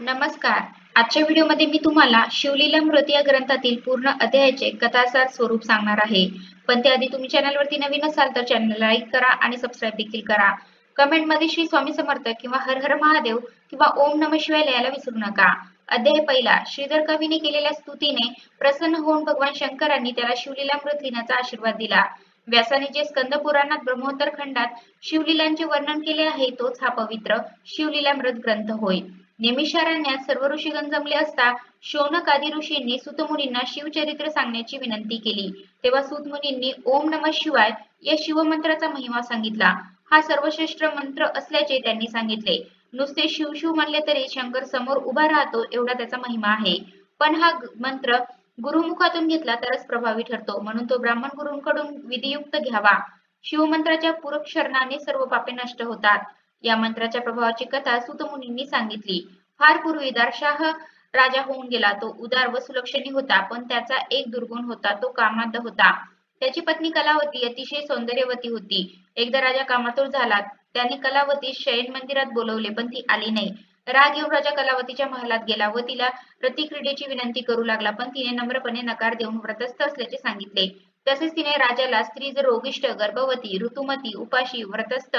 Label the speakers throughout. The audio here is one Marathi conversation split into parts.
Speaker 1: नमस्कार. आजच्या व्हिडिओमध्ये मी तुम्हाला शिवलीला मृत या ग्रंथातील पूर्ण अध्यायाचे कथासार स्वरूप सांगणार आहे. पण त्याआधी तुम्ही चॅनलवरती नवीन असाल तर चॅनल लाईक करा आणि सबस्क्राईब देखील करा. कमेंटमध्ये श्री स्वामी समर्थ किंवा हर हर महादेव किंवा ओम नम शिवाय लिहायला विसरू नका. अध्याय पहिला. श्रीधर कवीने केलेल्या स्तुतीने प्रसन्न होऊन भगवान शंकरांनी त्याला शिवलीला मृत लिहिण्याचा आशीर्वाद दिला. व्यासाने जे स्कंद पुराणात ब्रह्मोत्तर खंडात शिवलीलांचे वर्णन केले आहे तोच हा पवित्र शिवलीला मृत ग्रंथ होय. नेमिषारण्यात सर्व ऋषीगण जमले असता शौनक आदी ऋषींनी सुतमुनींना शिवचरित्र सांगण्याची विनंती केली. तेव्हा सुतमुनींनी ओम नम शिवाय या शिवमंत्राचा महिमा सांगितला. हा सर्वश्रेष्ठ मंत्र असल्याचे त्यांनी सांगितले. नुसते शिव शिव म्हणले तरी शंकर समोर उभा राहतो एवढा त्याचा महिमा आहे. पण हा मंत्र गुरुमुखातून घेतला तरच प्रभावी ठरतो. म्हणून तो ब्राह्मण गुरूंकडून विधियुक्त घ्यावा. शिवमंत्राच्या पूरक शरणाने सर्व पापे नष्ट होतात. या मंत्राच्या प्रभावाची कथा सुतमुनींनी सांगितली. फार पूर्वी दारशाह राजा होऊन गेला. तो उदार व सुलक्षणी होता पण त्याचा एक दुर्गुण होता तो कामाद्ध होता. त्याची पत्नी कलावती अतिशय सौंदर्यवती होती. एकदा राजा कामातूर झाला. त्याने कलावती शयन मंदिरात बोलवले पण ती आली नाही. राग येऊन राजा कलावतीच्या महालात गेला व तिला प्रतिक्रीडेची विनंती करू लागला पण तिने नम्रपणे नकार देऊन व्रतस्थ असल्याचे सांगितले. तसेच तिने राजाला स्त्री जर रोगिष्ट गर्भवती ऋतुमती उपाशी व्रतस्थ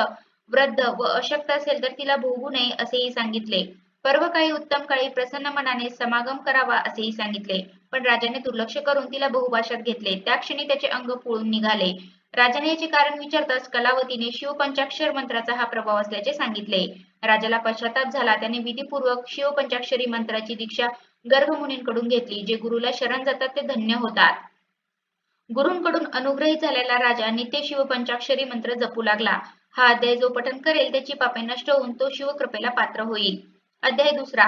Speaker 1: वृद्ध व अशक्त असेल तर तिला भोगू नये असेही सांगितले. पर्व काही उत्तम काळी प्रसन्न मनाने समागम करावा असेही सांगितले. पण राजाने दुर्लक्ष करून तिला बहुभाषात घेतले. त्या क्षणी त्याचे अंग पोळून निघाले. राजाने याचे कारण विचारताच कलावतीने शिवपंचाक्षर मंत्राचा हा प्रभाव असल्याचे सांगितले. राजाला पश्चाताप झाला. त्याने विधीपूर्वक शिवपंचाक्षरी मंत्राची दीक्षा गर्भमुनींकडून घेतली जे गुरुला शरण जातात ते धन्य होतात. गुरूंकडून अनुग्रहित झालेला राजा नित्य शिवपंचाक्षरी मंत्र जपू लागला. हा अध्याय जो पठन करेल त्याची पापे नष्ट होऊन तो शिवकृपेला पात्र होईल. अध्याय दुसरा.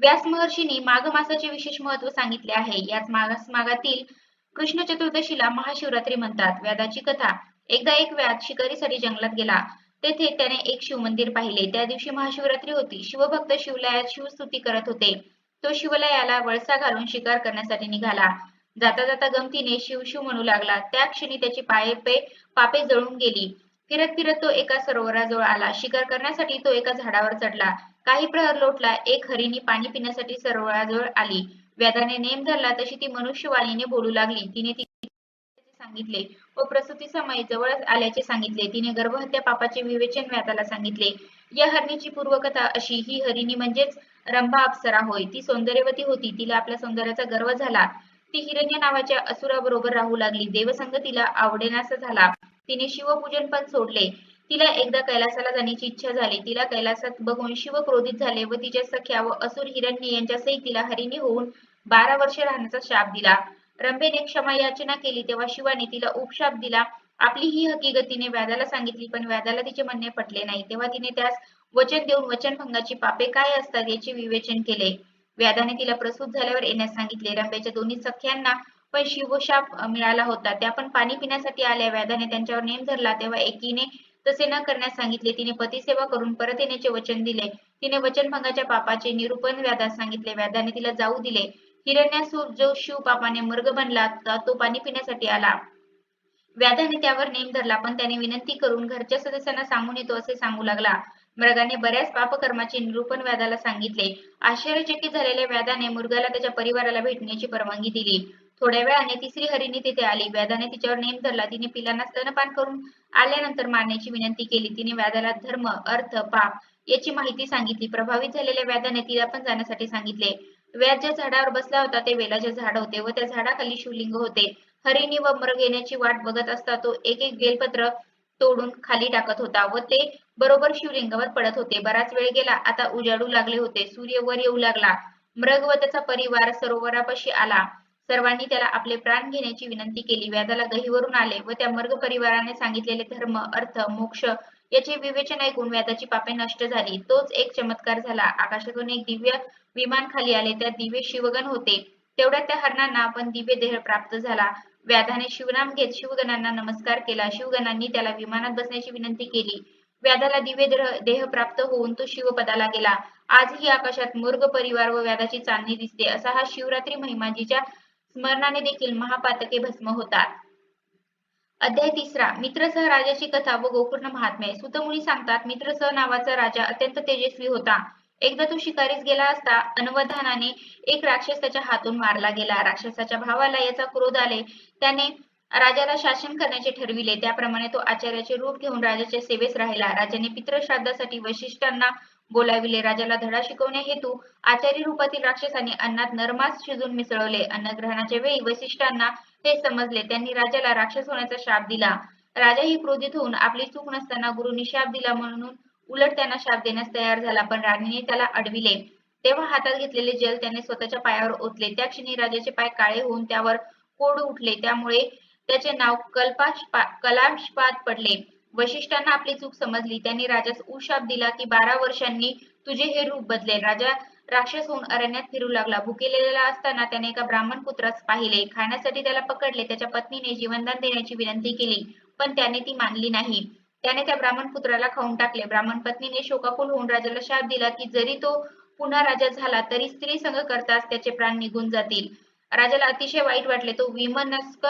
Speaker 1: व्यास महर्षींनी माघ मासाचे विशेष महत्त्व सांगितले आहे. याच मागास मागातील कृष्ण चतुर्दशीला महाशिवरात्री म्हणतात. व्यादाची कथा. एकदा एक व्याध शिकारीसाठी जंगलात गेला. तेथे त्याने एक शिवमंदिर पाहिले. त्या दिवशी महाशिवरात्री होती. शिवभक्त शिवलयात शिवस्तुती करत होते. तो शिवलयाला वळसा घालून शिकार करण्यासाठी निघाला. जाता जाता गमतीने शिव शिव म्हणू लागला. त्या क्षणी त्याची पाये पे पापे जळून गेली. फिरत फिरत तो एका सरोवराजवळ आला. शिकार करण्यासाठी तो एका झाडावर चढला. काही प्रहर लोटला. एक हरिणी पाणी पिण्यासाठी सरोवराजवळ आली. व्याधाने नेम धरला. तशी ती मनुष्यवाणीने बोलू लागली. तिने सांगितले. व प्रसूती समय जवळच आल्याचे सांगितले. तिने गर्भहत्या पापाचे विवेचन व्याधाला सांगितले. या हरणीची पूर्वकथा अशी. ही हरिणी म्हणजेच रंभा अप्सरा होय. ती सौंदर्यवती होती. तिला आपल्या सौंदर्याचा गर्व झाला. ती हिरण्य नावाच्या असुराबरोबर राहू लागली. देवसंग तिला आवडेनासा झाला. तिने शिवपूजन पण सोडले. तिला एकदा कैलासाला जाण्याची इच्छा झाली. तिला कैलासात बघून शिव क्रोधित झाले व तिच्या सख्या व असुर हिरण्य यांच्यासही तिला हरिणी होऊन बारा वर्षे राहण्याचा शाप दिला. रंभेने क्षमा याचना केली तेव्हा शिवाने तिला उपशाप दिला. आपली ही हकीकत तिने व्याधाला सांगितली पण व्याधाला तिचे म्हणणे पटले नाही. तेव्हा तिने त्यास वचन देऊन वचनभंगाची पापे काय असतात याचे विवेचन केले. व्याधाने तिला प्रसूत झाल्यावर येण्यास सांगितले. रंभेच्या दोन्ही सख्यांना पण शिवशाप मिळाला होता. त्या पण पाणी पिण्यासाठी आल्या. व्याधाने त्यांच्यावर नेम धरला. तेव्हा एकीने तसे न करण्यास सांगितले. तिने पतिसेवा करून परत येण्याचे वचन दिले. तिने वचनभंगाच्या पापाचे निरूपण व्याधास सांगितले. व्याधाने तिला जाऊ दिले. हिरण्यासूर जो शिव पापाने मृग बनला तो पाणी पिण्यासाठी आला. व्याधाने त्यावर नेम धरला. पण त्याने विनंती करून घरच्या सदस्यांना सांगून येतो असे सांगू लागला. मृगाने बऱ्याच पापकर्माचे निरूपण व्याधाला सांगितले. आश्चर्यचकित झालेल्या व्याधाने मृगाला त्याच्या परिवाराला भेटण्याची परवानगी दिली. थोड्या वेळाने तिसरी हरिणी तिथे आली. व्याधाने तिच्यावर नेम धरला. तिने पिलांना स्तनपान करून आल्यानंतर मारण्याची विनंती केली. तिने व्याधाला धर्म अर्थ पाप याची माहिती सांगितली. प्रभावित झालेल्या व्याधाने तिला पण जाण्यासाठी सांगितले. व्याध ज्या झाडावर बसला होता ते वेलाचे झाड होते व त्या झाडाखाली शिवलिंग होते. हरिणी व मृग येण्याची वाट बघत असता तो एक एक बेलपत्र तोडून खाली टाकत होता व ते बरोबर शिवलिंगावर पडत होते. बराच वेळ गेला. आता उजाडू लागले होते. सूर्य वर येऊ लागला. मृग व त्याचा परिवार सरोवरापाशी आला. सर्वांनी त्याला आपले प्राण घेण्याची विनंती केली. व्याधाला गहीवरून आले व त्या मर्ग परिवाराने सांगितलेले धर्म अर्थ मोक्ष याचे विवेचन ऐकून व्याधाची पापे नष्ट झाली. तोच एक चमत्कार झाला. आकाशातून एक दिव्य विमान खाली आले. त्या दिव्य शिवगण होते. तेवढ्यात त्या हरणांना आपण दिव्य देह प्राप्त झाला. व्याधाने शिवनाम घेत शिवगणांना नमस्कार केला. शिवगणांनी त्याला विमानात बसण्याची विनंती केली. व्याधाला दिव्य देह- देह प्राप्त होऊन तो शिवपदाला गेला. आजही आकाशात मुर्ग परिवार व व्याधाची चांदणी दिसते. असा हा शिवरात्री महिमा जिच्या स्मरणाने देखील महापातके भस्म होतात. अध्याय तिसरा. मित्रसह राजाची कथा व गोकर्ण महात्म्य. सुतमुनी सांगतात मित्रसह नावाचा राजा अत्यंत तेजस्वी होता. एकदा तो शिकारीस गेला असता अनवधानाने एक राक्षस त्याच्या हातून मारला गेला. राक्षसाच्या भावाला याचा क्रोध आले. त्याने राजाला शासन करण्याचे ठरविले. त्याप्रमाणे तो आचार्याचे रूप घेऊन राजाच्या सेवेस राहिला. राजाने पितृश्राद्धासाठी वशिष्ठांना बोलाविले. राजाला धडा शिकवणे हेतू आचारी रूपातील राक्षसाने अन्नात नरमास शिजून मिसळवले. अन्नग्रहणाच्या वेळी वशिष्ठांना हे समजले. त्यांनी राजाला राक्षस होण्याचा शाप दिला. राजाही क्रोधित होऊन आपली चूक नसताना गुरुनी शाप दिला म्हणून उलट त्यांना शाप देण्यास तयार झाला. पण राणीने त्याला अडविले. तेव्हा हातात घेतलेले जल त्याने स्वतःच्या पायावर ओतले. त्या क्षणी राजाचे पाय काळे होऊन त्यावर कोड उठले. त्यामुळे त्याचे नाव कल्पाश कलाशपात पडले. वशिष्ठांना आपली चूक समजली. त्यांनी राजास उशाप दिला की बारा वर्षांनी तुझे हे रूप बदलेल राजा राक्षस होऊन अरण्यात फिरू लागला. भुकेलेला असताना त्याने एका ब्राह्मण पुत्रास पाहिले. खाण्यासाठी त्याला पकडले. त्याच्या पत्नीने जीवनदान देण्याची विनंती केली पण त्याने ती मानली नाही. त्याने त्या ब्राह्मण पुत्राला खाऊन टाकले. ब्राह्मण पत्नीने शोकाकुल होऊन राजाला शाप दिला की जरी तो पुन्हा राजा झाला तरी स्त्री संग करताच त्याचे प्राण निघून जातील. राजाला अतिशय वाईट वाटले. तो विमनस्क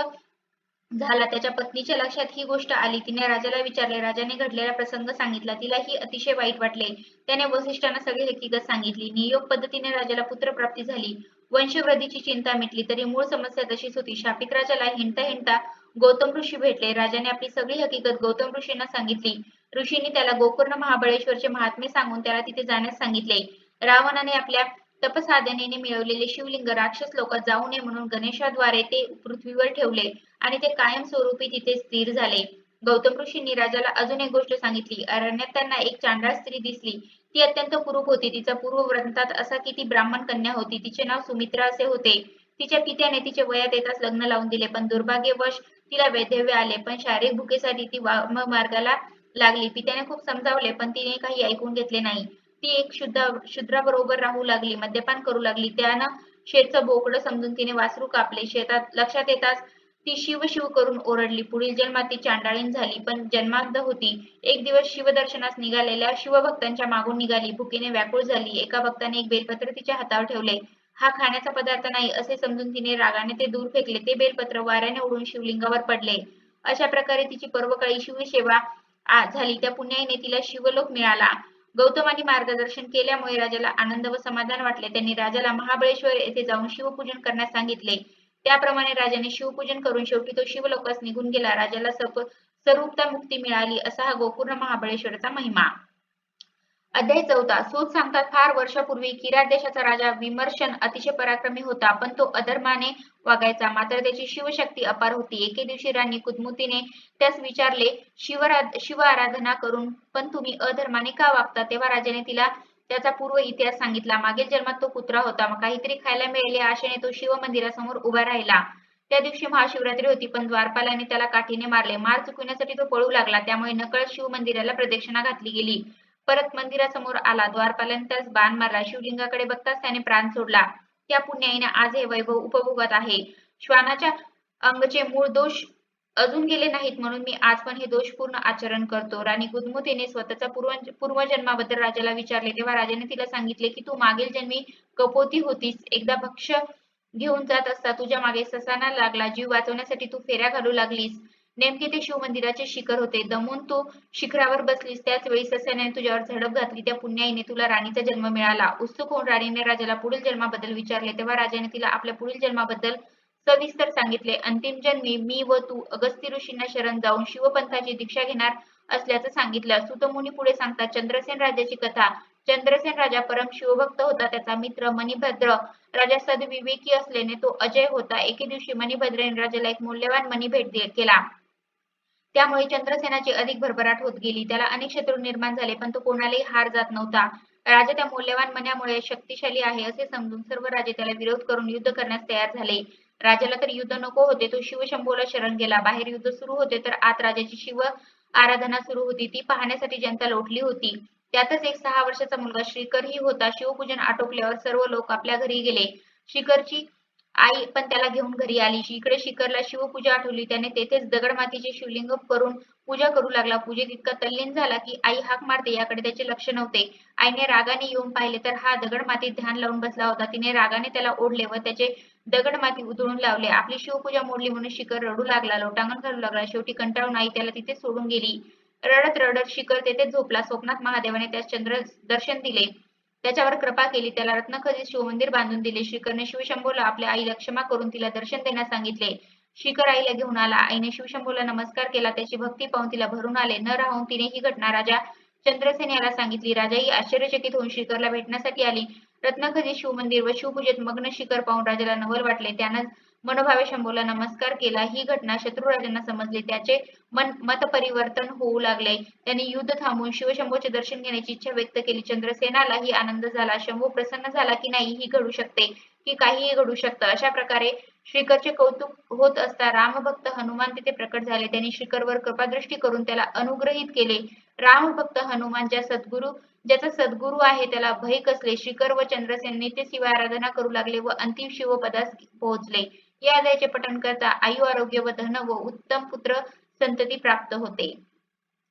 Speaker 1: झाला. त्याच्या पत्नीच्या लक्षात ही गोष्ट आली. तिने राजाला विचारले राजाने घडलेला प्रसंग सांगितला. तिलाही अतिशय वाईट वाटले. त्याने वसिष्ठांना सगळी हकीकत सांगितली. नियोग पद्धतीने राजाला पुत्रप्राप्ती झाली. वंशवृद्धीची चिंता मिटली. तरी मूळ समस्या तशीच होती. शापित राजाला हिंडता हिंडता गौतम ऋषी भेटले. राजाने आपली सगळी हकीकत गौतम ऋषींना सांगितली. ऋषींनी त्याला गोकर्ण महाबळेश्वरचे महात्मे सांगून त्याला तिथे जाण्यास सांगितले. रावणाने आपल्या तपसाधनेने मिळवलेले शिवलिंग राक्षस लोक जाऊ नये म्हणून गणेशाद्वारे ते पृथ्वीवर ठेवले आणि ते कायमस्वरूपी तिथे स्थिर झाले. गौतम ऋषींनी राजाला अजून एक गोष्ट सांगितली. अरण्यात त्यांना एक चांडाळ स्त्री दिसली. ती अत्यंत कुरूप होती. तिचा पूर्व व्रंतात असा की ती ब्राह्मण कन्या होती. तिचे नाव सुमित्रा असे होते. तिच्या पित्याने तिचे वयात येताच लग्न लावून दिले. पण दुर्भाग्यवश तिला वैधव्य आले. पण शारीरिक भुकेसाठी ती मार्गाला लागली. पित्याने खूप समजावले पण तिने काही ऐकून घेतले नाही. ती एक शुद्ध शुद्राबरोबर राहू लागली मद्यपान करू लागली. त्यानं शेतचं बोकडं समजून तिने वासरू कापले. शेतात लक्षात येताच ती शिव शिव करून ओरडली. पुढील जन्मात ती चांडाळीन झाली पण जन्मांध होती. एक दिवस शिवदर्शनास निघालेल्या शिवभक्तांच्या मागून निघाली. भुकीने व्याकुळ झाली. एका भक्ताने एक बेलपत्र तिच्या हातावर ठेवले. हा खाण्याचा पदार्थ नाही असे समजून तिने रागाने ते दूर फेकले. ते बेलपत्र वाऱ्याने उडून शिवलिंगावर पडले. अशा प्रकारे तिची पर्वकाळी शिवसेवा झाली. त्या पुण्याईने तिला शिवलोक मिळाला. गौतमाने मार्गदर्शन केल्यामुळे राजाला आनंद व समाधान वाटले. त्यांनी राजाला महाबळेश्वर येथे जाऊन शिवपूजन करण्यास सांगितले. त्याप्रमाणे राजाने शिवपूजन करून शेवटी तो शिवलोकास निघून गेला. राजाला सर्वता मुक्ती मिळाली असा हा गोपूर्ण महाबळेश्वरचा महिमा. अध्याय चौथा सूत सांगतात फार वर्षापूर्वी किरात देशाचा राजा विमर्शन अतिशय पराक्रमी होता पण तो अधर्माने वागायचा. मात्र त्याची शिवशक्ती अपार होती. एके दिवशी राणी कुदमुतीने त्यास विचारले शिवराध शिव आराधना करून पण तुम्ही अधर्माने का वागता? तेव्हा राजाने तिला त्याचा पूर्व इतिहास सांगितला. मागील जन्मात तो कुत्रा होता. काहीतरी खायला मिळेल आशेने तो शिव मंदिरासमोर उभा राहिला. त्या दिवशी महाशिवरात्री होती पण द्वारपालाने त्याला काठीने मारले. मार चुकविण्यासाठी तो पळू लागला. त्यामुळे नकळत शिव मंदिराला प्रदक्षिणा घातली गेली. परत मंदिरासमोर आला. द्वारपालाने बाण मारला. शिवलिंगाकडे बघताच त्याने प्राण सोडला. त्या पुण्याईने आज हे वैभव उपभोगत आहे. श्वानाच्या अंगचे मूळ दोष अजून गेले नाहीत म्हणून मी आज पण हे दोषपूर्ण आचरण करतो. राणी गुदमुतीने स्वतःचा पूर्व पूर्वजन्माबद्दल राजाला विचारले. तेव्हा राजाने तिला सांगितले की तू मागील जन्मी कपोती होतीस. एकदा भक्ष घेऊन जात असता तुझ्या मागे ससाना लागला. जीव वाचवण्यासाठी तू फेऱ्या घालू लागलीस. नेमके ते शिव मंदिराचे शिखर होते. दमून तू शिखरावर बसलीस त्याच वेळी सस्याने तुझ्यावर झडप घातली. त्या पुण्याईने तुला राणीचा जन्म मिळाला. उत्सुक होऊन राणीने राजाला पुढील जन्माबद्दल विचारले. तेव्हा राजाने तिला आपल्या पुढील जन्माबद्दल सविस्तर सांगितले. अंतिम जन्मी मी व तू अगस्ती ऋषींना शरण जाऊन शिवपंथाची दीक्षा घेणार असल्याचं सांगितलं. सुतमुनी पुढे सांगतात चंद्रसेन राजाची कथा. चंद्रसेन राजा परम शिवभक्त होता. त्याचा मित्र मणिभद्र राजा सदविवेकी असल्याने तो अजय होता. एके दिवशी मणिभद्रेने राजाला एक मौल्यवान मणी भेट केला. त्यामुळे चंद्रसेनाची अधिक भरभराट होत गेली. त्याला अनेक शत्रू निर्माण झाले पण तो कोणालाही हार जात नव्हता. राजा त्या मौल्यवान मन्यामुळे शक्तिशाली आहे असे समजून सर्व राजे त्याला विरोध करून युद्ध करण्यास तयार झाले. राजाला तर युद्ध नको होते तो शिवशंभूला शरण गेला. बाहेर युद्ध सुरू होते तर आत राजाची शिव आराधना सुरू होती. ती पाहण्यासाठी जनता लोटली होती. त्यातच एक सहा वर्षाचा मुलगा श्रीकर ही होता. शिवपूजन आटोपल्यावर सर्व लोक आपल्या घरी गेले. श्रीकरची आई पण त्याला घेऊन घरी आली. इकडे शिखरला शिवपूजा आठवली त्याने तेथेच दगड मातीचे शिवलिंग करून पूजा करू लागला. पूजेत इतका तल्लीन झाला की आई हाक मारते याकडे त्याचे लक्ष नव्हते. आईने रागाने येऊन पाहिले तर हा दगड मातीत ध्यान लावून बसला होता. तिने रागाने त्याला ओढले व त्याचे दगड माती उधळून लावले. आपली शिवपूजा मोडली म्हणून शिखर रडू लागला लोटांगण घालू लागला. शेवटी कंटाळून आई त्याला तिथे सोडून गेली. रडत रडत शिखर तेथे झोपला. स्वप्नात महादेवाने त्यास चंद्र दर्शन दिले. त्याच्यावर कृपा केली. त्याला रत्नखचित शिवमंदिर बांधून दिले. श्रीकरने शिवशंभूला आपल्या आईला क्षमा करून तिला दर्शन देण्यास सांगितले. शिखर आईला घेऊन आला. आईने शिवशंभूला नमस्कार केला. त्याची भक्ती पाहून तिला भरून आले. न राहून तिने ही घटना राजा चंद्रसेन याला सांगितली. राजाही आश्चर्यचकित होऊन शिखरला भेटण्यासाठी आली. रत्नखचित शिवमंदिर व शिवपूजेत मग्न शिखर पाहून राजाला नवल वाटले. त्यानं मनोभावे शंभूला नमस्कार केला. ही घटना शत्रुराजांना समजली. त्याचे मन मत परिवर्तन होऊ लागले. त्यांनी युद्ध थांबवून शिवशंभूचे दर्शन घेण्याची इच्छा व्यक्त केली. चंद्रसेनालाही आनंद झाला. शंभू प्रसन्न झाला की नाही ही घडू शकते की काहीही घडू शकतं. अशा प्रकारे श्रीकरचे कौतुक होत असता रामभक्त हनुमान तिथे प्रकट झाले. त्यांनी श्रीकरवर कृपादृष्टी करून त्याला अनुग्रहित केले. रामभक्त हनुमान ज्या सद्गुरु ज्याचा सद्गुरु आहे त्याला भय कसले? श्रीकर व चंद्रसेन नित्य शिव आराधना करू लागले व अंतिम शिवपदास पोहोचले. या आदयाचे पठण करता आयु आरोग्य व धन व उत्तम पुत्र संतती प्राप्त होते.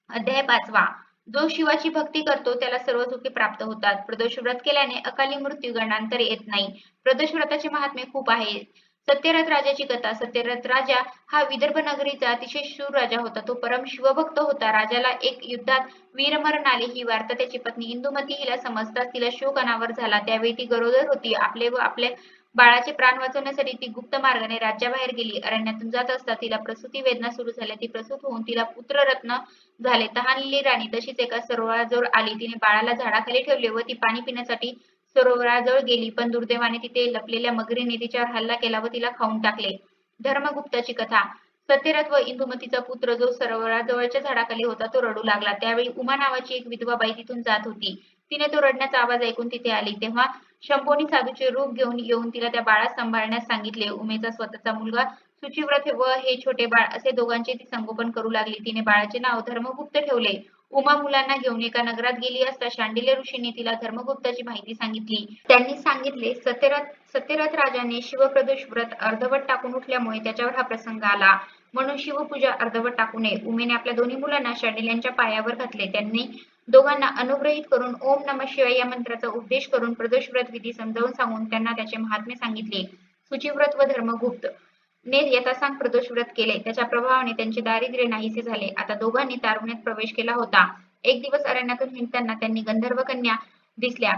Speaker 1: अध्याय पाचवा. जो शिवाची भक्ती करतो त्याला सर्व सुखी प्राप्त होतात. प्रदोष व्रत केल्याने अकाली मृत्यू गणांतर येत नाही. प्रदोष व्रताचे महात्म्य खूप आहे. सत्यरथ राजाची कथा. सत्यरथ राजा हा विदर्भ नगरीचा अतिशय शूर राजा होता. तो परम शिवभक्त होता. राजाला एक युद्धात वीरमरण आले ही वार्ता त्याची पत्नी इंदुमती हिला समजताच तिला शोक अनावर झाला. त्यावेळी ती गरोदर होती. आपले व आपल्या बाळाचे प्राण वाचवण्यासाठी ती गुप्त मार्गाने राज्याबाहेर गेली. अरण्यातून जात असता तिला प्रसूती वेदना सुरू झाल्या. ती प्रसूत होऊन तिला पुत्ररत्न झाले. तहानलेली राणी तशीच एका सरोवराजवळ आली. तिने बाळाला झाडाखाली ठेवले व ती पाणी पिण्यासाठी सरोवराजवळ गेली. पण दुर्दैवाने तिथे लपलेल्या मगरीने तिच्यावर हल्ला केला व तिला खाऊन टाकले. धर्मगुप्ताची कथा. सत्यरथ व इंदुमतीचा पुत्र जो सरोवराजवळच्या झाडाखाली होता तो रडू लागला. त्यावेळी उमा नावाची एक विधवा बाई तिथून जात होती. तिने तो रडण्याचा आवाज ऐकून तिथे आली. तेव्हा शंभोनी साधूचे रूप घेऊन येऊन तिला त्या बाळास सांभाळण्यास सांगितले. उमेचा स्वतःचा मुलगा सुचिव्रत व हे छोटे बाळ असे दोघांचे ती संगोपन करू लागली. तिने बाळाचे नाव धर्मगुप्त ठेवले. उमा मुलांना घेऊन एका नगरात गेली असता शांडिल्य ऋषींनी तिला धर्मगुप्ताची माहिती सांगितली. त्यांनी सांगितले सत्यरथ सत्यरथ राजाने शिवप्रदोष व्रत अर्धवट टाकून उठल्यामुळे त्याच्यावर हा प्रसंग आला. म्हणून शिवपूजा अर्धवट टाकू नये. उमेने आपल्या दोन्ही मुलांना शांडिल्यांच्या पायावर घातले. त्यांनी दोघांना अनुग्रहित करून ओम नम शिवाय या मंत्राचा उपदेश करून प्रदोष व्रत विधी समजावून सांगून त्यांना त्याचे महात्म्य सांगितले. सुचिव्रत व धर्मगुप्त. ने यथासांग प्रदोष व्रत केले. त्याच्या प्रभावाने त्यांचे दारिद्र्य नाहीसे झाले. आता दोघांनी तारुण्यात प्रवेश केला होता. एक दिवस अरण्यातून हिंडताना त्यांनी गंधर्व कन्या दिसल्या.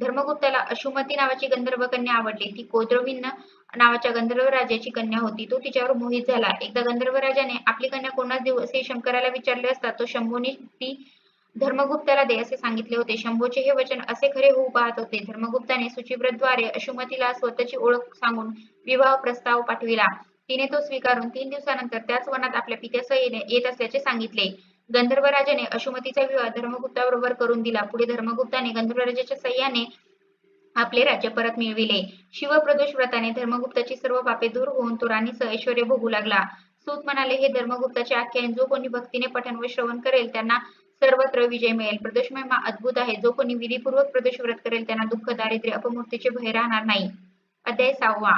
Speaker 1: धर्मगुप्ताला अशुमती नावाची गंधर्व कन्या आवडली. ती कोद्रविन्न नावाच्या गंधर्व राजाची कन्या होती. तो तिच्यावर मोहित झाला. एकदा गंधर्व राजाने आपली कन्या कोणास देऊ असे शंकराला विचारले असता तो शंभूने ती धर्मगुप्ताला दे असे सांगितले होते. शंभूचे हे वचन असे खरे होऊ पाहत होते. धर्मगुप्ताने सुचिव्रतद्वारे अशुमतीला स्वतःची ओळख सांगून विवाह प्रस्ताव पाठविला. तिने तो स्वीकारून तीन दिवसानंतर त्याच वनात आपल्या पित्यासह येत असल्याचे सांगितले. गंधर्व राजाने अशुमतीचा विवाह धर्मगुप्ताबरोबर करून दिला. पुढे धर्मगुप्ताने गंधर्व राजाच्या सह्याने आपले राज्य परत मिळविले. शिवप्रदोष व्रताने धर्मगुप्ताची सर्व पापे दूर होऊन तो राणीसह ऐश्वर्य भोगू लागला. सूत म्हणाले हे धर्मगुप्ताचे आख्यान जो कोणी भक्तीने पठण व श्रवण करेल त्यांना सर्वत्र विजय मिळेल. प्रदोष महिमा अद्भुत आहे. जो कोणी विधीपूर्वक प्रदोष व्रत करेल त्यांना दुःख दारिद्र्य अपमूर्तीचे भय राहणार नाही. अध्याय सहावा.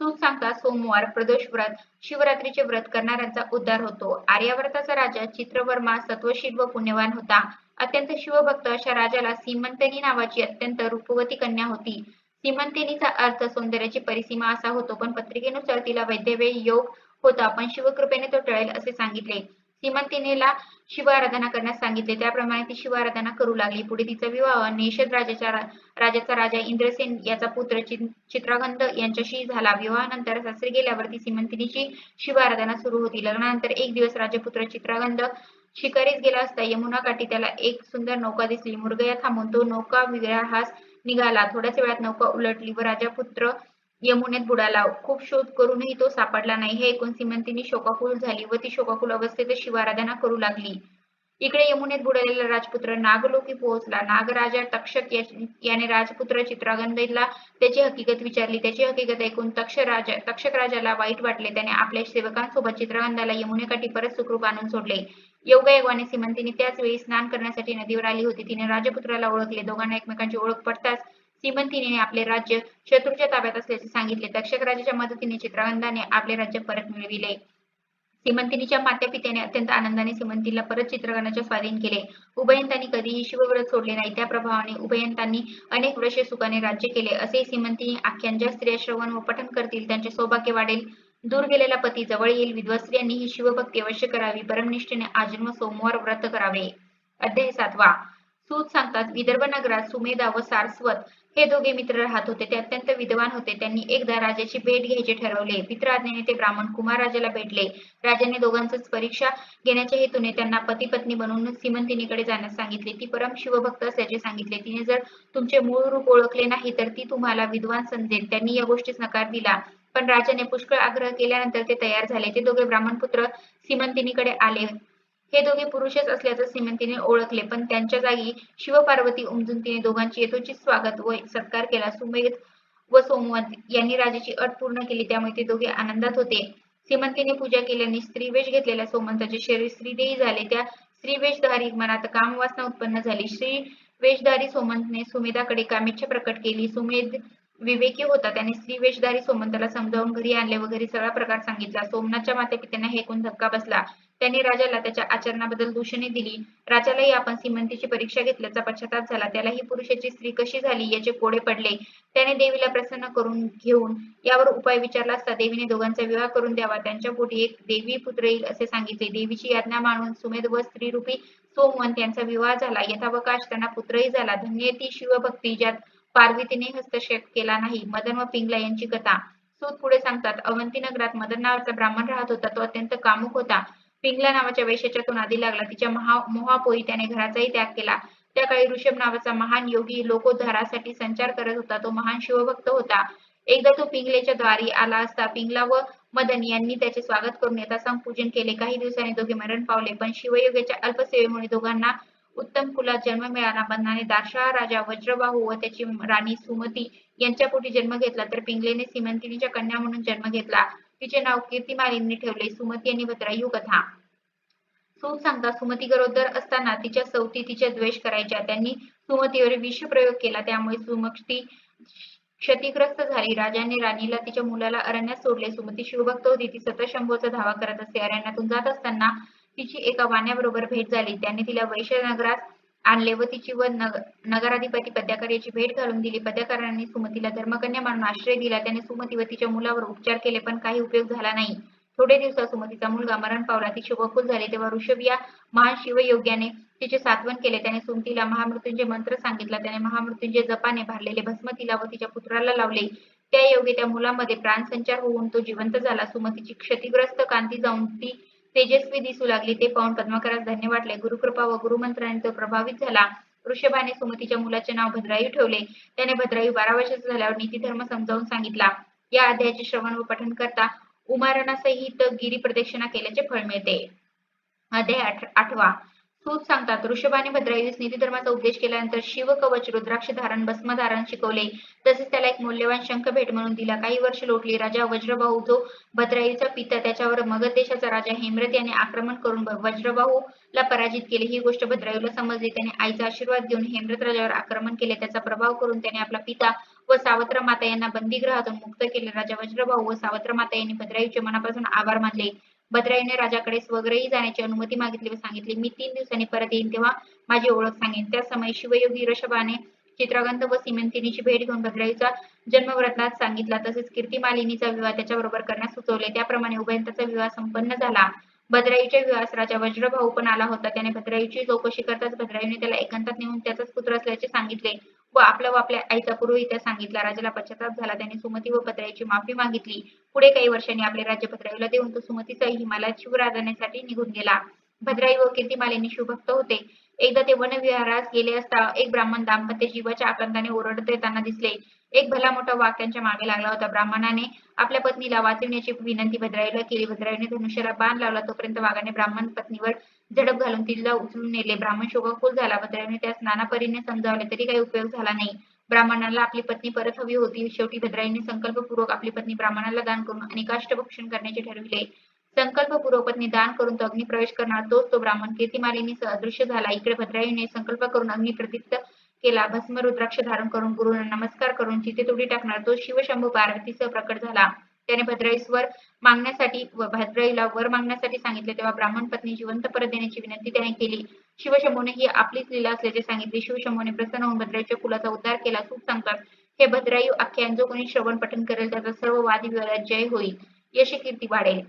Speaker 1: सूत सांगता सोमवार प्रदोष व्रत शिवरात्रीचे व्रत करणाऱ्यांचा उद्धार होतो. आर्यावर्ताचा राजा चित्रवर्मा सत्वशील व पुण्यवान होता. अत्यंत शिवभक्त अशा राजाला सीमंतनी नावाची अत्यंत रूपवती कन्या होती. सीमंतिनीचा अर्थ सौंदर्याची परिसीमा असा होतो पण पत्रिकेनुसार तिला वैद्यवे योग होता पण शिवकृपेने तो टळेल असे सांगितले. सीमंतिनीला शिव आराधना करण्यास सांगितले. त्याप्रमाणे ती शिव आराधना करू लागली. पुढे तिचा विवाह निषद राजाच्या राजाचा राजा इंद्रसेन याचा पुत्र चित्रागंध यांच्याशी झाला. विवाहानंतर सासरी गेल्यावर ती सीमंतिनीची शिव आराधना सुरू होती. लग्नानंतर एक दिवस राजपुत्र चित्रागंध शिकारीस गेला असता यमुना काठी त्याला एक सुंदर नौका दिसली. मुरगया थांबून तो नौका विग्रहास निघाला. थोड्याच वेळात नौका उलटली व राजापुत्र यमुनेत बुडाला. खूप शोध करूनही तो सापडला नाही. हे ऐकून सीमंतीनी शोकाकुल झाली व ती शोकाकुल अवस्थेत शिवाराधना करू लागली. इकडे यमुनेत बुडालेला राजपुत्र नागलोकी पोहोचला. नागराजा तक्षक याने राजपुत्र चित्रागंधला त्याची हकीकत विचारली. त्याची हकीकत ऐकून तक्ष राजा तक्षक राजाला वाईट वाटले. त्याने आपल्या सेवकांसोबत चित्रगंधाला यमुनेकाठी परत सुखरूप आणून सोडले. योगायोगाने सीमंतीने त्याच वेळी स्नान करण्यासाठी नदीवर आली होती. तिने राजपुत्राला ओळखले. दोघांना एकमेकांची ओळख पडताच श्रीमंतीने आपले राज्य शत्रूच्या ताब्यात असल्याचे सांगितले. तक्षक राजाच्या मदतीने चित्रगंधाने आपले राज्य परत मिळविले. सीमंतिनीच्या मात्या पित्याने अत्यंत आनंदाने सीमंतीला परत चित्रगणाच्या स्वाधीन केले. उभयंतांनी कधीही शिवव्रत सोडले नाही. त्या प्रभावाने उभयंतांनी अनेक वर्षे सुखाने राज्य केले. असे सीमंतिनी आख्यान ज्या स्त्रिया श्रवण व पठन करतील त्यांचे सौभाग्य वाढेल. दूर गेलेला पती जवळ येईल. विधवा स्त्रियांनी ही शिवभक्ती अवश्य करावी. परमनिष्ठेने आजन्म सोमवार व्रत करावे. अध्याय सातवा. सूत सांगतात विदर्भ नगरात सुमेधा व सारस्वत हे दोघे मित्र राहत होते. ते अत्यंत विद्वान होते. त्यांनी एकदा राजाची भेट घ्यायचे ठरवले. पित्राज्ञेने ते ब्राह्मण कुमार राजाला भेटले. राजाने दोघांचीच परीक्षा घेण्याच्या हेतूने त्यांना पती पत्नी बनवून सीमंतिनीकडे जाण्यास सांगितले. ती परम शिवभक्त असल्याचे सांगितले. तिने जर तुमचे मूळ रूप ओळखले नाही तर ती तुम्हाला विद्वान समजेल. त्यांनी या गोष्टीस नकार दिला. पण राजाने पुष्कळ आग्रह केल्यानंतर ते तयार झाले. ते दोघे ब्राह्मण पुत्र सीमंतिनीकडे आले. हे दोघे पुरुषच असल्याचं सीमंतीने ओळखले पण त्यांच्या जागी शिवपार्वती उमजून तिने दोघांची यथोचित स्वागत व सत्कार केला. सुमेध व सोमवंत यांनी राजाची अट पूर्ण केली त्यामुळे ते दोघे आनंदात होते. सीमंतीने पूजा केल्याने स्त्रीवेश घेतलेल्या सोमंताचे शरीर स्त्रीदेही झाले. त्या स्त्रीवेशधारी मनात कामवासना उत्पन्न झाली. श्री वेशधारी सोमंतने सुमेधाकडे कामेच्छा प्रकट केली. सुमेध विवेकी होता. त्याने स्त्री वेशधारी सोमंताला समजावून घरी आणले व घरी सगळा प्रकार सांगितला. सोमनाथच्या माते पित्यांना हे ऐकून धक्का बसला. त्यांनी राजाला त्याच्या आचरणाबद्दल दूषणे दिली. राजालाही आपण सीमंतीची परीक्षा घेतल्याचा पश्चाताप झाला. त्यालाही पुरुषाची स्त्री कशी झाली याचे कोडे पडले. त्याने देवीला प्रसन्न करून घेऊन यावर उपाय विचारला असता देवीने दोघांचा विवाह करून द्यावा. त्यांच्या पोटी एक देवी पुत्र येईल असे सांगितले. देवीची याज्ञा मानून सुमेध व स्त्रीरूपी सोमवंत यांचा विवाह झाला. यथावकाश त्यांना पुत्रही झाला. धन्य ती शिवभक्ती ज्यात पार्वतीने हस्तक्षेप केला नाही. मदन व पिंगला यांची कथा. सूत पुढे सांगतात अवंती नगरात मदन नावाचा ब्राह्मण राहत होता. तो अत्यंत कामुक होता. पिंगला नावाच्या वेशाच्या तो नादी लागला. तिच्या महा मोहापोई त्याने घराचाही त्याग केला. त्या काळी ऋषभ नावाचा महान योगी लोकोद्धारासाठी संचार करत होता. तो महान शिवभक्त होता. एकदा तो पिंगलेच्या द्वारी आला असता पिंगला व मदन यांनी त्याचे स्वागत करून यथासांग पूजन केले. काही दिवसांनी दोघे मरण पावले पण शिवयोगाच्या अल्पसेवेमुळे दोघांना उत्तम कुलात जन्म मिळाला. मदनाने दारशाह राजा वज्रबाहू व त्याची राणी सुमती यांच्या पोटी जन्म घेतला तर पिंगलेने सीमंतिनीच्या कन्या म्हणून जन्म घेतला. तिचे नाव कीर्तिमालिनी ठेवले. सुमती आणि भद्रायू कथा सूत सांगता सुमती गरोदर असताना तिच्या सवती तिच्या द्वेष करायच्या. त्यांनी सुमतीवर विषप्रयोग केला. त्यामुळे सुमती क्षतिग्रस्त झाली. राजाने राणीला तिच्या मुलाला अरण्यात सोडले. सुमती शिवभक्त होती. ती सतत शंभूचा धावा करत असे. अरण्यातून जात असताना तिची एका वाण्याबरोबर भेट झाली. त्याने तिला वैश्यनगरात आणले व तिची व नगराधिपती पद्याकर याची भेट घालून दिली. पद्याकरांनी सुमतीला धर्मकन्या मानून आश्रय दिला. त्याने सुमती व तिच्या मुलावर उपचार केले पण काही उपयोग झाला नाही. थोडे दिवसात सुमतीचा मुलगा मरण पावला. ती शुभकुल झाली. तेव्हा ऋषभ या महान शिवयोग्याने तिचे सात्वन केले. त्याने सुमतीला महामृत्यूंचे मंत्र सांगितला. त्याने महामृत्यूंचे जपाने भरलेले भस्म तिला व तिच्या पुत्राला लावले. त्या योगे त्या मुलामध्ये प्राणसंचार होऊन तो जिवंत झाला. सुमतीची क्षतिग्रस्त कांती जाऊन ती तेजस्वी दिसू लागली. ते पाहून पद्माकरास धन्य वाटले. गुरुकृपा व गुरुमंत्राने तो प्रभावित झाला. वृषभाने सुमतीच्या मुलाचे नाव भद्रायू ठेवले. त्याने भद्रायू बारा वर्षाचा झाल्यावर नीतीधर्म समजावून सांगितला. या अध्यायाचे श्रवण व पठन करता उमारणासहित गिरी प्रदक्षिणा केल्याचे फळ मिळते. अध्याय आठवा. सूत सांगतात. ऋषभाने भद्रायुस निधी धर्माचा उपदेश केल्यानंतर शिव कवच रुद्राक्ष धारण भस्म धारण शिकवले. तसेच त्याला एक मूल्यवान शंख भेट म्हणून दिला. काही वर्ष लोटली. राजा वज्रबाहू जो भद्रायूचा पिता त्याच्यावर मगध देशाचा राजा हेमरथ याने आक्रमण करून वज्रबाहूला पराजित केले. ही गोष्ट भद्रायूला समजली. त्याने आईचा आशीर्वाद घेऊन हेमरथ राजावर आक्रमण केले. त्याचा प्रभाव करून त्याने आपला पिता व सावत्र माता यांना बंदीगृहातून मुक्त केले. राजा वज्रबाहू व सावत्र माता यांनी भद्रायूचे मनापासून आभार मानले. भद्राईने राजाकडे स्वग्रही जाण्याची अनुमती मागितली व सांगितली. मी तीन दिवसांनी परत येईन तेव्हा माझी ओळख सांगेन. त्या समय शिवयोगी ऋषभाने चित्रगंध व सिमंतिनीची भेट घेऊन भद्राईचा जन्मव्रतात सांगितला. तसेच कीर्तिमालिनीचा विवाह त्याच्याबरोबर करण्यास सुचवले. त्याप्रमाणे उभयंताचा विवाह संपन्न झाला. भद्राईच्या विवाहास राजा वज्रभाऊ पण आला होता. त्याने भद्राईची चौकशी करताच भद्राईने त्याला एकांतात नेऊन त्याचाच पुत्र असल्याचे सांगितले. व आपला व आपल्या आईचा पुरोहित सांगितला. राजाला पश्चाताप झाला. त्याने सुमती व भद्राईची माफी मागितली. पुढे काही वर्षांनी आपले राज्य भद्राईला देऊन तो सुमतीचा हिमालयात शिवराजण्यासाठी निघून गेला. भद्राई व कीर्तिमालिनी शिवभक्त होते. एकदा ते वनविहारास गेले असता एक ब्राह्मण दाम्पत्य जीवाच्या आकांताने ओरडत येताना दिसले. एक भला मोठा वाघ त्यांच्या मागे लागला होता. ब्राह्मणाने आपल्या पत्नीला वाचविण्याची विनंती भद्राईला केली. भद्राईने धनुष्याला बाण लावला. तोपर्यंत वाघाने ब्राह्मण पत्नीवर झडप घालून तिला उचलून नेले. ब्राह्मण शोभाकुल झाला व त्याने त्यास नाना परीने समजावले तरी काही उपयोग झाला नाही. ब्राह्मणाला आपली पत्नी परत हवी होती. शेवटी भद्राईने संकल्पपूर्वक आपली पत्नी ब्राह्मणाला दान करून अनेकाष्ट भक्षण करण्याचे ठरविले. संकल्पपूर्वक पत्नी दान करून तो अग्निप्रवेश करणार. तोच तो ब्राह्मण. कीर्तिमालिनी अदृश्य झाला. इकडे भद्राईने संकल्प करून अग्नी केला. भस्म रुद्राक्ष धारण करून गुरुंना नमस्कार करून चिते तोडी टाकणार. तो शिवशंभू पार्वतीसह प्रकट झाला. त्याने भद्राईस मागण्यासाठी व भद्राईला वर मागण्यासाठी सांगितले तेव्हा ब्राह्मण पत्नी जिवंत परत देण्याची विनंती त्याने केली. शिवशंभूने ही आपलीच लीला असल्याचे सांगितले. शिवशंभूने प्रसन्न होऊन भद्राईच्या कुलाचा उद्धार केला. सुख सांगतात हे भद्रायू आख्यान जो कोणी श्रवण पठन करेल त्याचा सर्व वादविवादात जय होईल. यश कीर्ती वाढेल.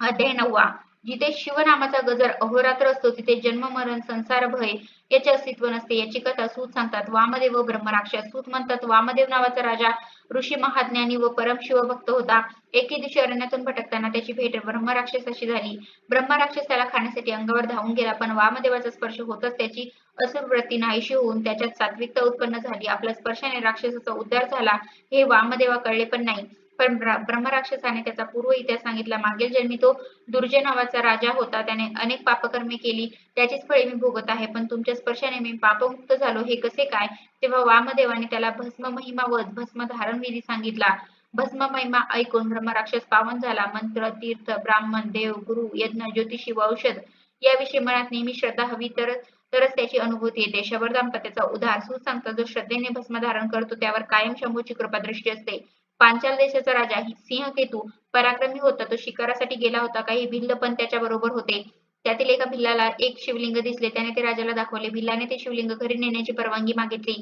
Speaker 1: अध्याय नववा. जिथे शिवनामाचा गजर अहोरात्र असतो तिथे जन्म मरण संसार भय याचे अस्तित्व नसते. याची कथा सूत सांगतात. वामदेव ब्रह्मराक्षस. सूत म्हणतात वामदेव नावाचा राजा ऋषी महाज्ञानी व परम शिवभक्त होता. एके दिवशी अरण्यातून भटकताना त्याची भेट ब्रह्मराक्षसाशी झाली. ब्रह्मराक्षस त्याला खाण्यासाठी अंगावर धावून गेला पण वामदेवाचा स्पर्श होतच त्याची असुर वृत्ती नाहीशी होऊन त्याच्यात सात्विकता उत्पन्न झाली. आपल्या स्पर्शाने राक्षसाचा उद्धार झाला. हे वामदेवा कळले पण नाही. पण ब्रह्मराक्षसाने त्याचा पूर्व इतिहास सांगितला. मागील जन्मी तो दुर्जय नावाचा राजा होता. त्याने अनेक पापकर्मे केली. त्याचीच फळे मी भोगत आहे. पण तुमच्या स्पर्शाने मी पापमुक्त झालो. हे कसे काय? तेव्हा वामदेवाने त्याला भस्म महिमा वध भस्म धारण विधी सांगितला. भस्म महिमा ऐकून ब्रह्मराक्षस पावन झाला. मंत्र तीर्थ ब्राह्मण देव गुरु यज्ञ ज्योतिषी व औषध याविषयी मनात नेहमी श्रद्धा हवी. तर तरच त्याची अनुभूती येते. शबर दाम्पत्याचा उदार सुसंगता जो श्रद्धेने भस्म धारण करतो त्यावर कायम शंभूची कृपा दृष्टी असते. पांचाल देशाचा राजा सिंहकेतू पराक्रमी होता. तो शिकारासाठी गेला होता. काही भिल्ल पण त्याच्या बरोबर होते. त्यातील एका भिल्लाला एक शिवलिंग दिसले. त्याने ते राजाला दाखवले. भिल्लाने ते शिवलिंग घरी नेण्याची परवानगी मागितली.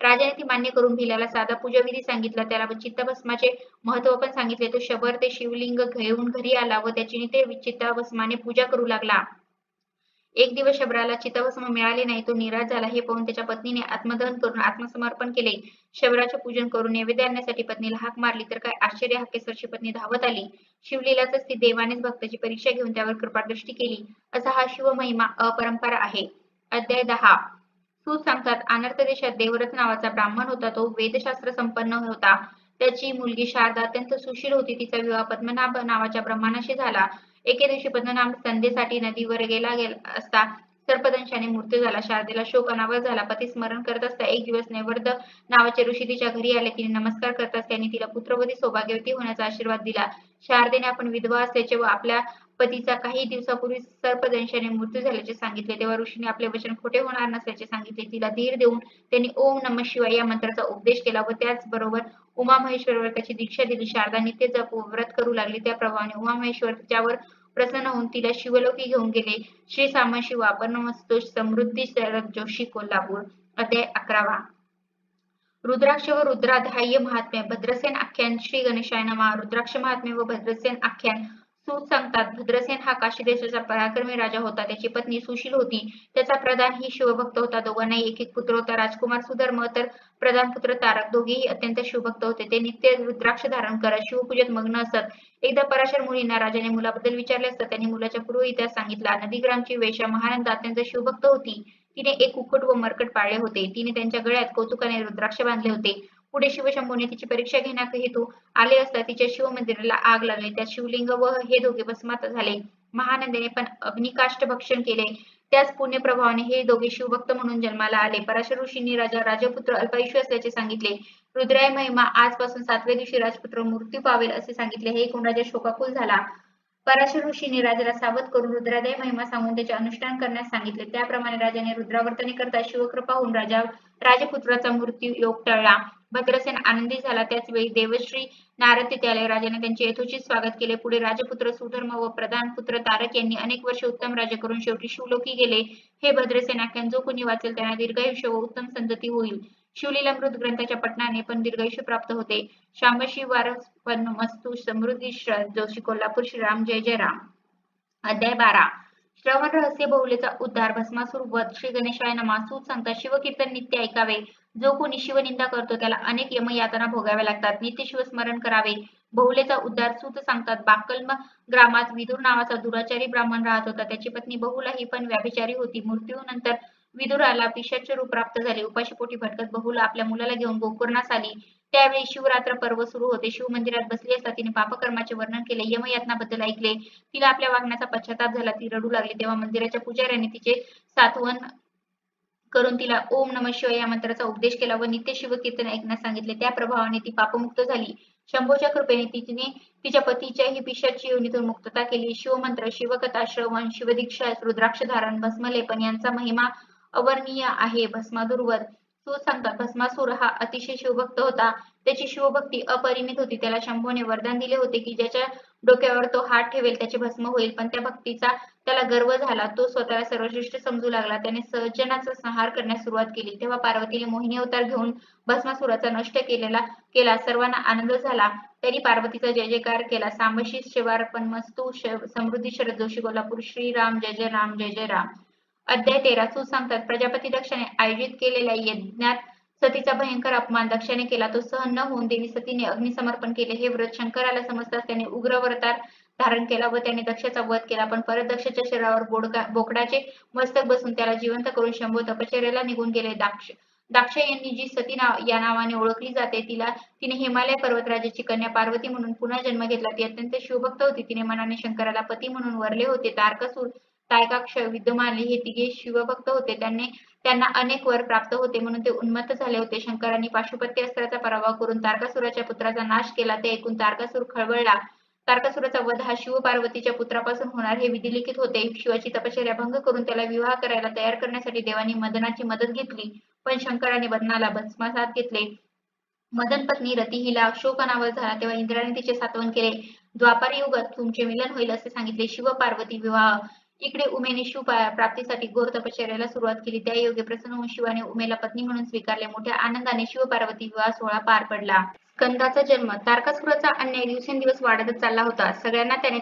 Speaker 1: राजाने ती मान्य करून भिल्लाला साधा पूजाविधी सांगितला. त्याला चित्तभस्माचे महत्त्व पण सांगितले. तो शबर ते शिवलिंग घेऊन घरी आला व त्याची ते चित्ताभस्माने पूजा करू लागला. एक दिवस शबराला चितभस्म मिळाले नाही तो निराश झाला. हे पाहून त्याच्या पत्नीने आत्मदहन करून आत्मसमर्पण केले. शबराचे पूजन करून नैवेद्य आणण्यासाठी पत्नीला हाक मारली. तर काय आश्चर्य हाकेसरची पत्नी धावत आली. शिवलीलाच ती देवानेच भक्ताची परीक्षा घेऊन त्यावर कृपादृष्टी केली. असा हा शिवमहिमा अपरंपरा आहे. अध्याय दहा. सूत सांगतात अनर्थ देशात देवरथ नावाचा ब्राह्मण होता. तो वेदशास्त्र संपन्न होता. त्याची मुलगी शारदा अत्यंत सुशील होती. तिचा विवाह पद्मनाभ नावाच्या ब्रह्मानाशी झाला. एके दिवशी पद्मनाभ संध्येसाठी नदीवर गेला गेला असता सर्पदंशाने मृत्यू झाला. शारदेला शोक अनावर झाला. पती स्मरण करत असता एक दिवस नैवर्द नावाचे ऋषी तिच्या घरी आले. तिने नमस्कार करताच त्यांनी तिला पुत्रवती सौभाग्यवती होण्याचा आशीर्वाद दिला. शारदेने आपण विधवा असल्याचे व आपल्या पतीचा काही दिवसापूर्वी सर्पदंशाने मृत्यू झाल्याचे सांगितले. तेव्हा ऋषीने आपले वचन खोटे होणार नसल्याचे सांगितले. तिला धीर देऊन त्यांनी ओम नम शिवाय या मंत्राचा उपदेश केला व त्याचबरोबर उमा महेश्वरवर त्याची दीक्षा दिली शारदा नित्य जप व्रत करू लागली त्याप्रमाणे उमा महेश्वर तिच्यावर प्रसन्न होऊन तिला शिवलोकी घेऊन गेले. श्री सामाशी शिव नमस्तोष समृद्धी शरद जोशी कोल्हापूर. अध्याय अकरावा. रुद्राक्ष व रुद्राध्याय महात्म्य भद्रसेन आख्यान श्री गणेशाय नमा. रुद्राक्ष महात्म्य व भद्रसेन आख्यान सूत सांगतात भद्रसेन हा काशी देशाचा पराक्रमी राजा होता. त्याची पत्नी सुशील होती. त्याचा प्रधान ही शिवभक्त होता. दोघांनाही एक एक पुत्र होता. राजकुमार सुधर्म तर प्रधान पुत्र तारक. दोघेही अत्यंत शिवभक्त होते. ते नित्य रुद्राक्ष धारण करत शिवपूजेत मग्न असत. एकदा पराशर मुलींना राजाने मुलाबद्दल विचारले असता त्यांनी मुलाच्या पूर्व इतिहास सांगितला नदीग्रामची वेशा महानंद अत्यंत शिवभक्त होती. तिने एक कुक्कुट व मरकट पाळले होते. तिने त्यांच्या गळ्यात कौतुकाने रुद्राक्ष बांधले होते. पुढे शिवशंभूने तिची परीक्षा घेण्यात हेतू आले असता तिच्या शिवमंदिराला आग लागली. त्यात शिवलिंग व हे दोघे भस्मात झाले. महानंदेने पण अग्निकाष्ट भक्षण केले. त्याच पुण्यप्रभावाने हे दोघे शिवभक्त म्हणून जन्माला आले. पराशर ऋषींनी राजा राजपुत्र अल्पायुषी असल्याचे सांगितले. रुद्राय महिमा आजपासून सातव्या दिवशी राजपुत्र मृत्यू पावेल असे सांगितले. हे एकूण राजा शोकाकुल झाला. पराशर ऋषीने राजाला सावध करून रुद्रादय महिमा सांगून त्याचे अनुष्ठान करण्यास सांगितले. त्याप्रमाणे राजाने रुद्रावर्तने करता शिवकृपा होऊन राजा राजपुत्राचा मृत्यू योग टळला भद्रसेन आनंदी झाला. त्याच वेळी देवश्री नारद तिथे आले राजाने त्यांचे यथोचित स्वागत केले. पुढे राजपुत्र सुधर्म व प्रधान पुत्र तारक यांनी अनेक वर्ष उत्तम राज्य करून शेवटी शिवलोकी गेले. हे भद्रसेनाख्यान जो कोणी वाचेल त्यांना दीर्घायुष्य व उत्तम संतती होईल. शिवलीला मृत ग्रंथाच्या पठणाने पण दीर्घायुष्य प्राप्त होते. शांबशी वारस मस्तू समृद्धी जोशी कोल्हापूर श्रीराम जय जय राम. अध्याय बारा. श्रवण रहस्य बहुलेचा उद्धार भस्मासूर वध श्री गणेशाय नमासूत सांगता शिवकीर्तन नित्य ऐकावे. जो कोणी शिवनिंदा करतो त्याला अनेक यमयातना भोगाव्या लागतात. नित्य शिवस्मरण करावे. बहुलेचा उद्धार सूत सांगतात. बाकल्म ग्रामात विदुर नावाचा दुराचारी ब्राह्मण राहत होता. त्याची पत्नी बहुला ही पण व्याभिचारी होती. मृत्यूनंतर विदुराला पिशाचे रूप प्राप्त झाले. उपाशी पोटी भटकत बहुला आपल्या मुलाला घेऊन गोकुर्णास आली. त्यावेळी शिवरात्र पर्व सुरू होते. शिव मंदिरात बसली असता तिने पापकर्माचे वर्णन केले. यमयातनाबद्दल ऐकले. तिला आपल्या वागण्याचा पश्चाताप झाला. ती रडू लागली. तेव्हा मंदिराच्या पुजाऱ्याने तिचे सातवन करून तिला ओम नम शिवाय या मंत्राचा उपदेश केला व नित्य शिवकीर्तन ऐकण्यास सांगितले. त्या प्रभावाने ती पापमुक्त झाली. शंभोच्या कृपेने तिने तिच्या पतीच्याही पिशाची योनीतून मुक्तता केली. शिवमंत्र शिवकथा श्रवण शिवदीक्षा रुद्राक्ष धारण भस्मलेपन यांचा महिमा अवर्णीय आहे. भस्मादुर्वध सांगतात भस्मासूर हा अतिशय शिवभक्त होता. त्याची शिवभक्ती अपरिमित होती. त्याला शंभोने वरदान दिले होते की ज्याच्या डोक्यावर तो हात ठेवेल त्याचे भस्म होईल. पण त्या भक्तीचा त्याला गर्व झाला. तो स्वतःला सर्वश्रेष्ठ समजू लागला. त्याने सहजनाचा संहार करण्यास सुरुवात केली. तेव्हा पार्वतीने मोहिनी अवतार घेऊन भस्मासुराचा नष्ट केलेला केला. सर्वांना आनंद झाला. त्यांनी पार्वतीचा जय जयकार केला. सांबशी शिवारपण मस्तू समृद्धी शरद जोशी कोल्हापूर श्रीराम जय जय राम जय जय राम. अध्याय तेरा सुसांगतात प्रजापती दक्षाने आयोजित केलेल्या यज्ञात सतीचा भयंकर अपमान दक्षाने केला. तो सहन न होऊन देवी सतीने अग्निसमर्पण केले. हे व्रत शंकराला समजताच त्याने उग्र व्रतार धारण केला व त्याने दक्षाचा वध केला. पण परत दक्षाच्या शरीरावर बोडका बोकडाचे मस्तक बसून त्याला जिवंत करून शंभू तपश्चर्याला निघून गेले. दाक्ष दाक्ष यांनी जी सती नाव या नावाने ओळखली जाते तिला तिने हिमालय पर्वतराजाची कन्या पार्वती म्हणून पुन्हा जन्म घेतला. ती अत्यंत शिवभक्त होती. तिने मनाने शंकराला पती म्हणून वरले होते. तारकासूर तायकाक्ष विद्यमान हे तिघे शिवभक्त होते. त्यांनी त्यांना अनेक वर प्राप्त होते. म्हणून ते उन्मत्त झाले होते. शंकरांनी पाशुपत्य अस्त्राचा पराभव करून तारकासुराच्या पुत्राचा नाश केला. ते ऐकून तारकासूर खळबळला. तारकासुराचा वध हा शिव पार्वतीच्या पुत्रापासून होणार हे विधिलिखित होते. शिवाची तपश्चर्या भंग करून त्याला विवाह करायला तयार करण्यासाठी देवानी मदनाची मदत घेतली. पण शंकराने बदनाला भस्मासात घेतले. मदन पत्नी रती हिला शोक अनावर झाला. तेव्हा इंद्राने तिचे सातवन केले. द्वापार युगात तुमचे मिलन होईल असे सांगितले. शिव पार्वती विवाह इकडे उमेने शिव प्राप्तीसाठी घोर तपश्चर्याला सुरुवात केली. त्या योगे प्रसन्न होऊन शिवाने उमेला पत्नी म्हणून स्वीकारले. मोठ्या आनंदाने शिव पार्वती विवाह सोहळा पार पडला. स्कंदाचा जन्म तारकासुराचा अन्याय दिवसेंदिवस वाढतच चालला होता. सगळ्यांना त्याने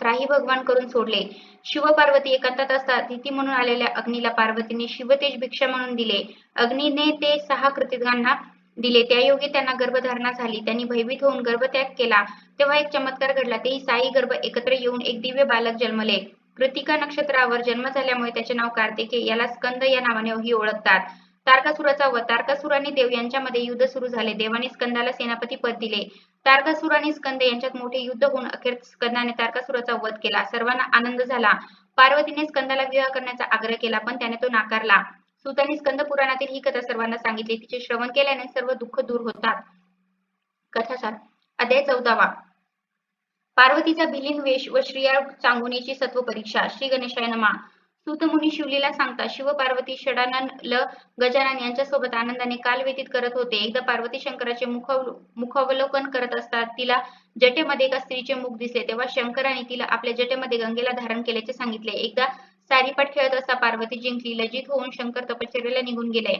Speaker 1: त्राही भगवान करून सोडले. शिव पार्वती एकांतात असता तिथी म्हणून आलेल्या अग्नीला पार्वतीने शिवतेज भिक्षा म्हणून दिले. अग्नीने ते सहा कृतिकांना दिले. त्या योगी त्यांना गर्भधारणा झाली. त्यांनी भयभीत होऊन गर्भत्याग केला. तेव्हा एक चमत्कार घडला. तेही साई गर्भ एकत्र येऊन एक दिव्य बालक जन्मले. कृतिका नक्षत्रावर जन्म झाल्यामुळे त्याचे नाव कार्तिके याला स्कंद या नावाने ओळखतात. तारकासुराचा व तारकासुर देव यांच्यामध्ये युद्ध सुरू झाले. देवाने स्कंदाला सेनापती पद दिले. तारकासुर आणि स्कंद यांच्यात मोठे युद्ध होऊन अखेर स्कंदाने तारकासुराचा वध केला. सर्वांना आनंद झाला. पार्वतीने स्कंदाला विवाह करण्याचा आग्रह केला पण त्याने तो नाकारला. सुताने स्कंद पुराणातील ही कथा सर्वांना सांगितली. तिचे श्रवण केल्याने सर्व दुःख दूर होतात. कथासार अध्याय चौदावा. पार्वतीचा भिलीन वेश व श्रिया चांगुनीची सत्व परीक्षा. श्री गणेशाय नमा. सुतमुनी शिवलीला सांगता शिव पार्वती षडानंद ल गजानन यांच्यासोबत आनंदाने काल व्यतीत करत होते. एकदा पार्वती शंकराचे मुख मुखावलोकन करत असतात. तिला जटेमध्ये एका स्त्रीचे मुख दिसले. तेव्हा शंकराने तिला आपल्या जटेमध्ये गंगेला धारण केल्याचे सांगितले. एकदा सारीपाट खेळत असता पार्वती जिंकली. लजित होऊन शंकर तपश्चर्याला निघून गेले.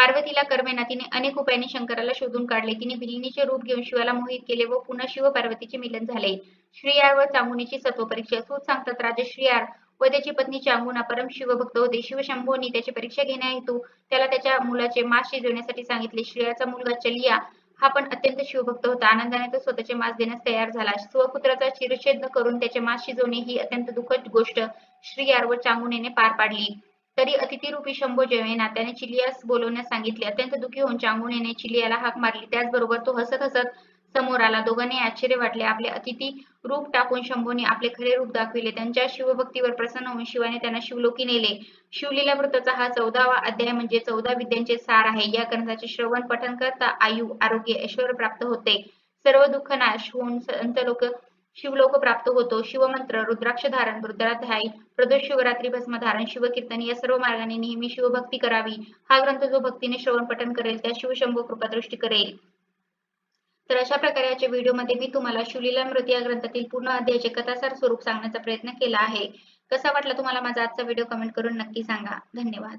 Speaker 1: पार्वतीला कर्मेना तिने अनेक उपायांनी शंकराला शोधून काढले. तिने भिलिनीचे रूप घेऊन शिवाला मोहित केले व पुन्हा शिव पार्वतीचे मिलन झाले. श्रीयार व चांगुनीची सत्वपरीक्षा सूत सांगतात राजा श्रीयार व त्याची पत्नी चांगुना परम शिवभक्त होते. शिवशंभोनी त्याची परीक्षा घेण्याहेतू त्याला त्याच्या मुलाचे मास शिजवण्यासाठी सांगितले. श्रेयाचा मुलगा चलिया हा पण अत्यंत शिवभक्त होता. आनंदाने तो स्वतःचे मास देण्यास तयार झाला. स्वपुत्राचा चिरछेद करून त्याचे मास शिजवणे ही अत्यंत दुःखद गोष्ट श्रीयार व चांगुनेने पार पाडली. तरी अतिथीरूपी शंभो जेवेना त्याने चिलियास बोलवण्यास सांगितले. अत्यंत दुखी होऊन चांगुनेने चिलियाला हाक मारली. त्याचबरोबर तो हसत हसत समोर आला. दोघांनी आश्चर्य वाटले. आपले अतिथी रूप टाकून शंभूने आपले खरे रूप दाखविले. त्यांच्या शिवभक्तीवर प्रसन्न होऊन शिवाने त्यांना शिवलोकी नेले. शिवलीला वृत्ताचा हा चौदावा अध्याय म्हणजे चौदा विद्यांचे सार आहे. या ग्रंथाचे श्रवण पठन करता आयु आरोग्य ऐश्वर प्राप्त होते. सर्व दुःख नाश होऊन संत लोक शिवलोक प्राप्त होतो. शिवमंत्र रुद्राक्ष धारण रुद्राध्याय प्रदोष शिवरात्री भस्म धारण शिवकीर्तन या सर्व मार्गाने नेहमी शिवभक्ती करावी. हा ग्रंथ जो भक्तीने श्रवण पठन करेल त्या शिवशंभू कृपादृष्टी करेल. तर अशा प्रकारे याच्या व्हिडिओमध्ये मी तुम्हाला शिवलीला मृत या ग्रंथातील पूर्ण अध्यायाचे कथासार स्वरूप सांगण्याचा प्रयत्न केला आहे. कसा वाटला तुम्हाला माझा आजचा व्हिडिओ कमेंट करून नक्की सांगा. धन्यवाद.